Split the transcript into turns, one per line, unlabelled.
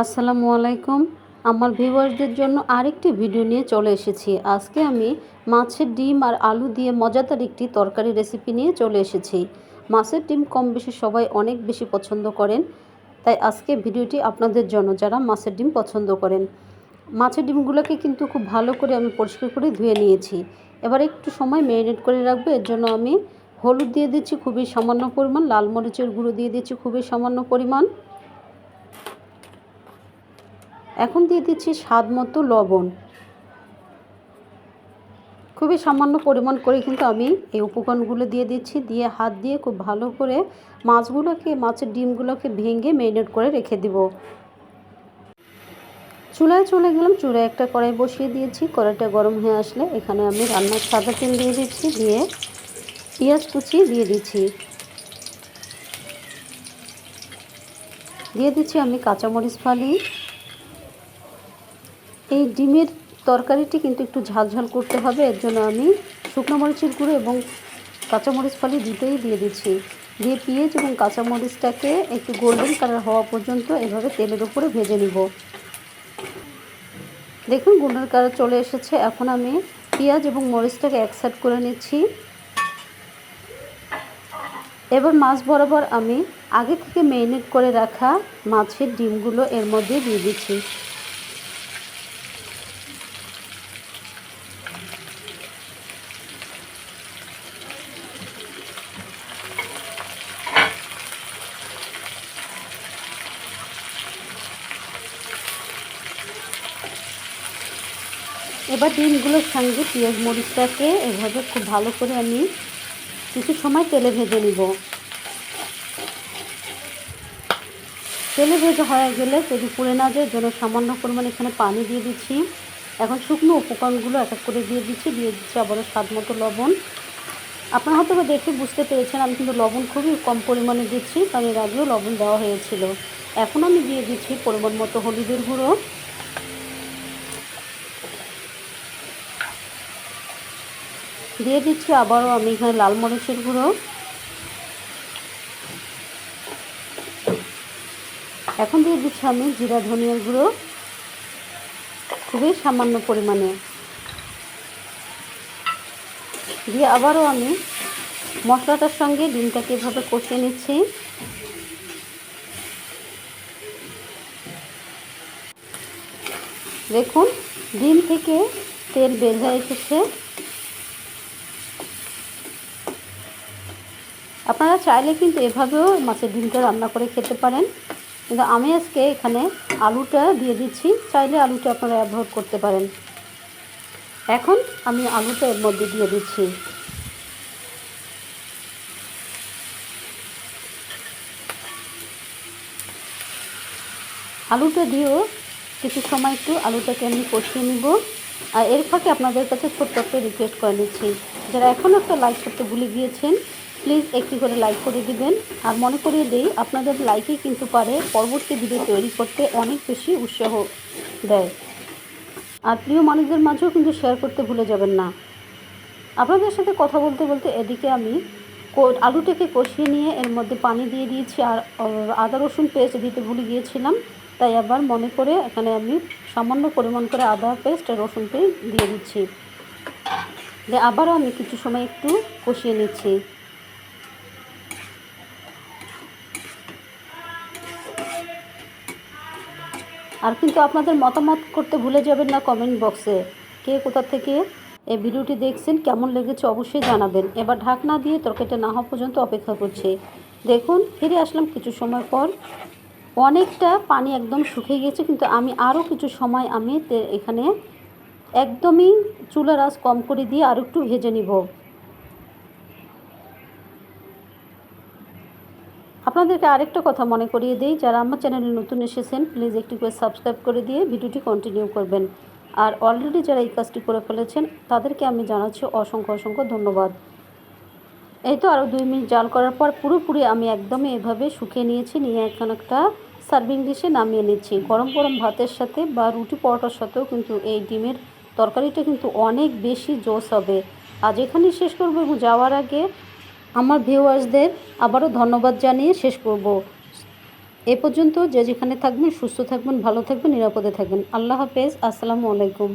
আসসালামু আলাইকুম। আমার ভিউয়ার্সদের জন্য আরেকটি ভিডিও নিয়ে চলে এসেছি। আজকে আমি মাছের ডিম আর আলু দিয়ে মজাদার একটি তরকারি রেসিপি নিয়ে চলে এসেছি। মাছের ডিম কম বেশি সবাই অনেক বেশি পছন্দ করেন, তাই আজকে ভিডিওটি আপনাদের জন্য যারা মাছের ডিম পছন্দ করেন। মাছের ডিমগুলোকে কিন্তু খুব ভালো করে আমি পরিষ্কার করে ধুয়ে নিয়েছি। এবার একটু সময় ম্যারিনেট করে রাখব, এর জন্য আমি হলুদ দিয়ে দিচ্ছি, খুবই সামান্য পরিমাণ, লাল মরিচের গুঁড়ো দিয়ে দিচ্ছি, খুবই সামান্য পরিমাণ। এখন দিয়ে দিচ্ছি স্বাদ মতো লবণ। খুবই সামান্য পরিমাণ করে কিন্তু আমি এই উপকরণগুলো দিয়ে দিচ্ছি, দিয়ে হাত দিয়ে খুব ভালো করে মাছগুলোকে, মাছের ডিমগুলোকে ভেঙে মেরিনেট করে রেখে দিব। চুলায় চলে গেলাম, চুলায় একটা কড়াই বসিয়ে দিয়েছি, কড়াইটা গরম হয়ে আসলে এখানে আমি রান্নার সাদা তেল দিয়ে দিচ্ছি, দিয়ে পেঁয়াজ কুচি দিয়ে দিচ্ছি। দিয়ে দিচ্ছি আমি কাঁচামরিচ ফালি এই ডিমের তরকারিটি কিন্তু একটু ঝালঝাল করতে হবে, এর জন্য আমি শুকনো মরিচের গুঁড়ো এবং কাঁচামরিচ ফালি দুটোই দিয়ে দিচ্ছি। দিয়ে পেঁয়াজ এবং কাঁচামরিচটাকে একটু গোল্ডেন কালার হওয়া পর্যন্ত এভাবে তেলের উপরে ভেজে নিব। দেখুন গোল্ডেন কালার চলে এসেছে। এখন আমি পেঁয়াজ এবং মরিচটাকে এক সাইড করে নিচ্ছি। এবার মাছ বরাবর আমি আগে থেকে মেরিনেট করে রাখা মাছের ডিমগুলো এর মধ্যে দিয়ে দিচ্ছি। এবার ডিমগুলোর সঙ্গে পেঁয়াজ মরিচটাকে এভাবে খুব ভালো করে আমি কিছু সময় তেলে ভেজে নিব। তেলে ভেজে হয়ে গেলে যদি পুড়ে না যায় জন্য সামান্য পরিমাণে এখানে পানি দিয়ে দিচ্ছি। এখন শুকনো উপকরণগুলো এক এক করে দিয়ে দিচ্ছি দিয়ে দিচ্ছি আবারও স্বাদ মতো লবণ। আপনারা হয়তো দেখে বুঝতে পেরেছেন, আমি কিন্তু লবণ খুবই কম পরিমাণে দিচ্ছি, কারণ এর আগেও লবণ দেওয়া হয়েছিল। এখন আমি দিয়ে দিচ্ছি পরিমাণ মতো হলুদের গুঁড়ো। দিয়ে দিচ্ছি, আবারও আমি এখানে লাল মরিচের গুঁড়ো। এখন দিয়ে দিচ্ছি আমি জিরা ধনিয়ার গুঁড়ো, খুবই সামান্য পরিমাণে। দিয়ে আবারও আমি মশলাটার সঙ্গে ডিমটাকে এভাবে কষিয়ে নিচ্ছি। দেখুন, ডিম থেকে তেল বের হয়ে এসেছে। আপনারা চাইলে কিন্তু এভাবেও মাছের ডিমটা রান্না করে খেতে পারেন। কিন্তু আমি আজকে এখানে আলুটা দিয়ে দিচ্ছি। চাইলে আলুটা আপনারা অ্যাভয়েড করতে পারেন। এখন আমি আলুটা এর মধ্যে দিয়ে দিচ্ছি। আলুটা দিয়েও কিছু সময় একটু আলুটাকে আমি কষিয়ে নিব। আর এর ফাঁকে আপনাদের কাছে ছোট্ট একটা রিকোয়েস্ট করে নিচ্ছি। যারা এখনও একটা লাইক করতে ভুলে গিয়েছেন প্লিজ একটি করে লাইক করে দিবেন। আর মনে করিয়ে দেই, আপনাদের লাইকেই কিন্তু পারে, পরবর্তী ভিডিও তৈরি করতে অনেক বেশি উৎসাহ দেয়। আর প্রিয় মানুষদের মাঝেও কিন্তু শেয়ার করতে ভুলে যাবেন না। আপনাদের সাথে কথা বলতে বলতে এদিকে আমি আলুটাকে কষিয়ে নিয়ে এর মধ্যে পানি দিয়ে দিয়েছি, আর আদা রসুন পেস্ট দিতে ভুলে গিয়েছিলাম। তাই আবার মনে করে এখানে আমি সামান্য পরিমাণ করে আদা পেস্ট আর রসুন পেস্ট দিয়ে দিচ্ছি। আবারও আমি কিছু সময় একটু কষিয়ে নিচ্ছি। আর কিন্তু আপনাদের মতামত করতে ভুলে যাবেন না কমেন্ট বক্সে কে কোথা থেকে এই ভিডিওটি দেখছেন, কেমন লেগেছে অবশ্যই জানাবেন। এবার ঢাকনা দিয়ে তরকারিটা না হওয়া পর্যন্ত অপেক্ষা করছে। দেখুন, ফিরে আসলাম কিছু সময় পর। অনেকটা পানি একদম শুকিয়ে গেছে, কিন্তু আমি আরও কিছু সময় আমি এখানে একদমই চুলার আঁচ কম করে দিয়ে আরও একটু ভেজে নিব। আপনাদেরকে আরেকটা কথা মনে করিয়ে দিই, যারা আমার চ্যানেলে নতুন এসেছেন প্লিজ একটি করে সাবস্ক্রাইব করে দিয়ে ভিডিওটি কন্টিনিউ করবেন। আর অলরেডি যারা এই কাজটি করে ফেলেছেন, তাদেরকে আমি জানাচ্ছি অসংখ্য অসংখ্য ধন্যবাদ। এই তো আরও দুই মিনিট জাল করার পর পুরোপুরি আমি একদমই এভাবে শুকিয়ে নিয়েছি, নিয়ে এখন একটা সার্ভিং ডিশে নামিয়ে নিচ্ছি। গরম গরম ভাতের সাথে বা রুটি পরোটার সাথেও কিন্তু এই ডিমের তরকারিটা কিন্তু অনেক বেশি জোস হবে। আজ এখানেই শেষ করব এবং যাওয়ার আগে আমার ভিউয়ার্সদের আবারও ধন্যবাদ জানিয়ে শেষ করব। এ পর্যন্ত যে যেখানে থাকবেন, সুস্থ থাকবেন, ভালো থাকবেন, নিরাপদে থাকবেন। আল্লাহ হাফেজ। আসসালামু আলাইকুম।